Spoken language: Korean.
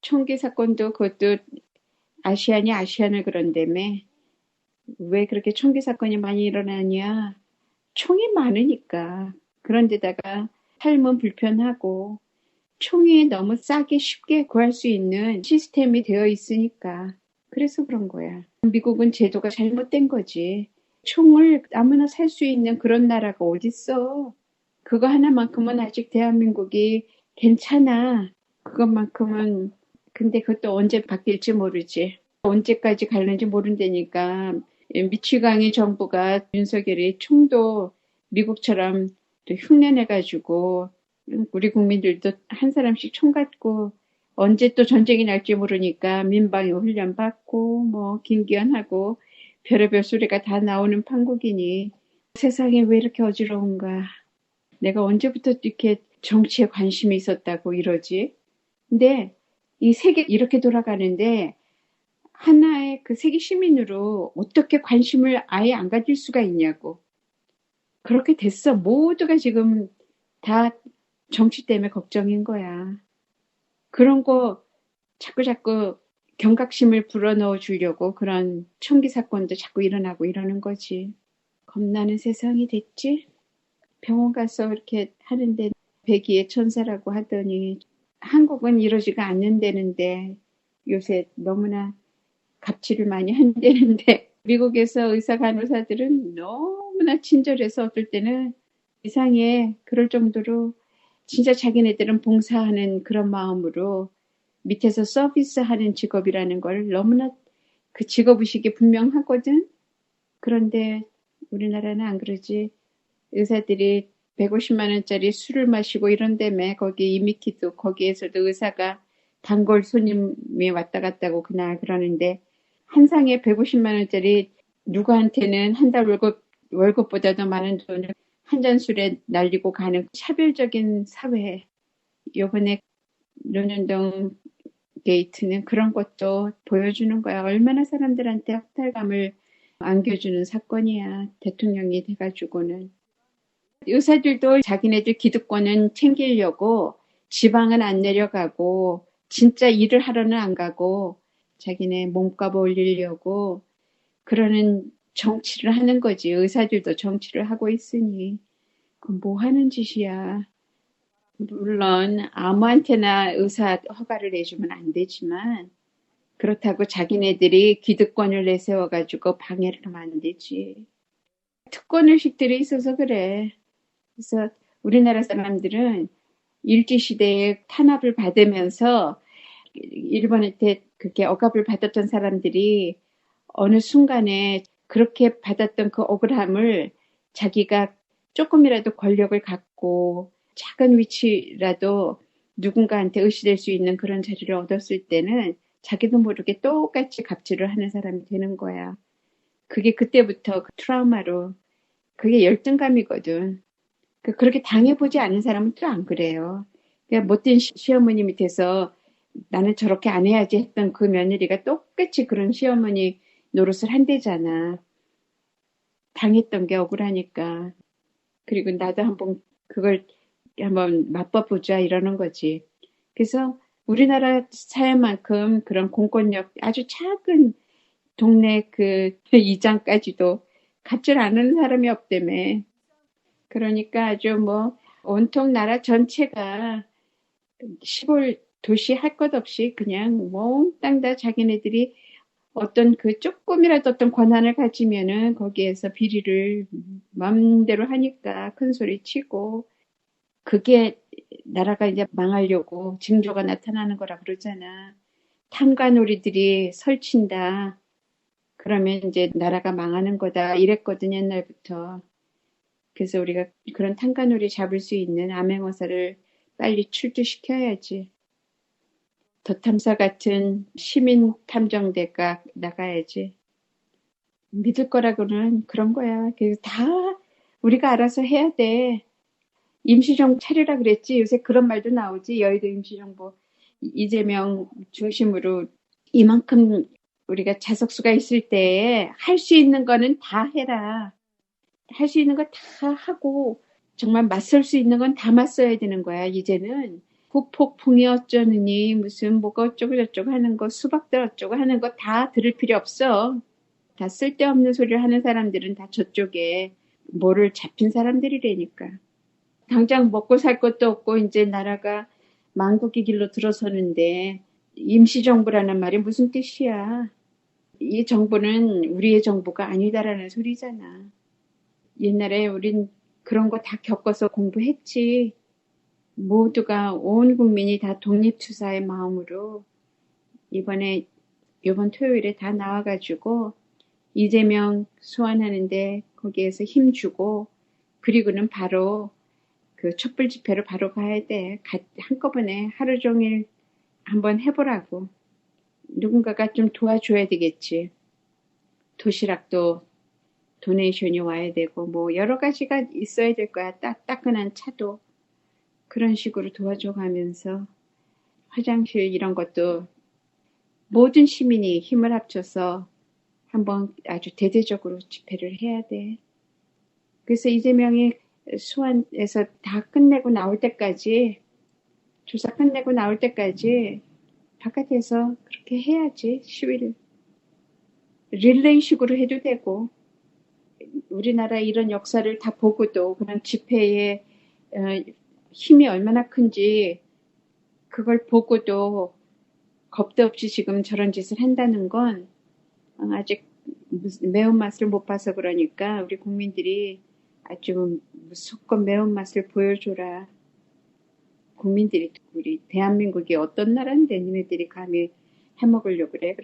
총기 사건도 그것도 아시안이 아시안을 그런다며 왜 그렇게 총기 사건이 많이 일어나냐 총이 많으니까 그런데다가 삶은 불편하고 총이 너무 싸게 쉽게 구할 수 있는 시스템이 되어 있으니까 그래서 그런 거야. 미국은 제도가 잘못된 거지. 총을 아무나 살 수 있는 그런 나라가 어딨어. 그거 하나만큼은 아직 대한민국이 괜찮아. 그것만큼은 근데 그것도 언제 바뀔지 모르지. 언제까지 갈는지 모른다니까. 미치광이 정부가 윤석열이 총도 미국처럼 또 흉내내가지고 우리 국민들도 한 사람씩 총 갖고 언제 또 전쟁이 날지 모르니까 민방위 훈련 받고 뭐 김기현하고 별의별 소리가 다 나오는 판국이니 세상에 왜 이렇게 어지러운가. 내가 언제부터 이렇게 정치에 관심이 있었다고 이러지? 근데 이 세계 이렇게 돌아가는데 하나의 그 세계 시민으로 어떻게 관심을 아예 안 가질 수가 있냐고. 그렇게 됐어. 모두가 지금 다 정치 때문에 걱정인 거야. 그런 거 자꾸 자꾸 경각심을 불어넣어 주려고 그런 총기 사건도 자꾸 일어나고 이러는 거지. 겁나는 세상이 됐지? 병원 가서 이렇게 하는데 백의의 천사라고 하더니 한국은 이러지가 않는다는데 요새 너무나 갑질을 많이 한다는데 미국에서 의사 간호사들은 너무나 친절해서 어떨 때는 이상해 그럴 정도로 진짜 자기네들은 봉사하는 그런 마음으로 밑에서 서비스하는 직업이라는 걸 너무나 그 직업의식이 분명하거든. 그런데 우리나라는 안 그러지. 의사들이 150만 원짜리 술을 마시고 이런 데에 거기 이미키도 거기에서도 의사가 단골 손님이 왔다 갔다고 그날 그러는데 한 상에 150만 원짜리 누구한테는 한 달 월급 월급보다도 많은 돈을 한 잔 술에 날리고 가는 차별적인 사회. 요번에 르는동 게이트는 그런 것도 보여주는 거야. 얼마나 사람들한테 학탈감을 안겨주는 사건이야. 대통령이 돼가지고는. 의사들도 자기네들 기득권은 챙기려고 지방은 안 내려가고 진짜 일을 하러는 안 가고 자기네 몸값 올리려고 그러는 정치를 하는 거지. 의사들도 정치를 하고 있으니. 그럼 뭐 하는 짓이야. 물론 아무한테나 의사 허가를 내주면 안 되지만 그렇다고 자기네들이 기득권을 내세워 가지고 방해를 하면 안 되지. 특권 의식들이 있어서 그래. 그래서 우리나라 사람들은 일제 시대에 탄압을 받으면서 일본한테 그렇게 억압을 받았던 사람들이 어느 순간에 그렇게 받았던 그 억울함을 자기가 조금이라도 권력을 갖고 작은 위치라도 누군가한테 의시될 수 있는 그런 자리를 얻었을 때는 자기도 모르게 똑같이 갑질을 하는 사람이 되는 거야. 그게 그때부터 그 트라우마로 그게 열등감이거든. 그 그렇게 당해보지 않은 사람은 또 안 그래요. 그냥 못된 시어머니 밑에서 나는 저렇게 안 해야지 했던 그 며느리가 똑같이 그런 시어머니 노릇을 한대잖아. 당했던 게 억울하니까. 그리고 나도 한번 그걸 한번 맛봐보자 이러는 거지. 그래서 우리나라 사회만큼 그런 공권력 아주 작은 동네 그 이장까지도 갖질 않은 사람이 없다며. 그러니까 아주 뭐 온통 나라 전체가 시골 도시 할 것 없이 그냥 몽땅 다 자기네들이 어떤 그 조금이라도 어떤 권한을 가지면은 거기에서 비리를 마음대로 하니까 큰 소리 치고 그게 나라가 이제 망하려고 징조가 나타나는 거라 그러잖아. 탐관오리들이 설친다. 그러면 이제 나라가 망하는 거다. 이랬거든 옛날부터. 그래서 우리가 그런 탐관오리 잡을 수 있는 암행어사를 빨리 출두시켜야지. 더탐사 같은 시민 탐정대가 나가야지. 믿을 거라고는 그런 거야. 그래서 다 우리가 알아서 해야 돼. 임시정부 차리라 그랬지. 요새 그런 말도 나오지. 여의도 임시정부 이재명 중심으로 이만큼 우리가 자석수가 있을 때에 할수 있는 거는 다 해라. 할 수 있는 거 다 하고 정말 맞설 수 있는 건 다 맞서야 되는 거야. 이제는 후폭풍이 어쩌느니 무슨 뭐가 어쩌고 저쩌고 하는 거 수박들 어쩌고 하는 거 다 들을 필요 없어. 다 쓸데없는 소리를 하는 사람들은 다 저쪽에 뭐를 잡힌 사람들이라니까. 당장 먹고 살 것도 없고 이제 나라가 망국의 길로 들어서는데 임시정부라는 말이 무슨 뜻이야? 이 정부는 우리의 정부가 아니다라는 소리잖아. 옛날에 우린 그런 거 다 겪어서 공부했지. 모두가 온 국민이 다 독립투사의 마음으로 이번에 이번 토요일에 다 나와가지고 이재명 소환하는데 거기에서 힘 주고 그리고는 바로 그 촛불 집회로 바로 가야 돼. 가, 한꺼번에 하루 종일 한번 해보라고. 누군가가 좀 도와줘야 되겠지. 도시락도 도네이션이 와야 되고 뭐 여러 가지가 있어야 될 거야. 딱 따끈한 차도 그런 식으로 도와줘 가면서 화장실 이런 것도 모든 시민이 힘을 합쳐서 한번 아주 대대적으로 집회를 해야 돼. 그래서 이재명이 수원에서 다 끝내고 나올 때까지 조사 끝내고 나올 때까지 바깥에서 그렇게 해야지 시위를 릴레이식으로 해도 되고 우리나라 이런 역사를 다 보고도 그런 집회의 어, 힘이 얼마나 큰지 그걸 보고도 겁도 없이 지금 저런 짓을 한다는 건 아직 매운맛을 못 봐서 그러니까 우리 국민들이 아주 무조건 매운맛을 보여줘라. 국민들이 우리 대한민국이 어떤 나라인데 니네들이 감히 해먹으려고 그래.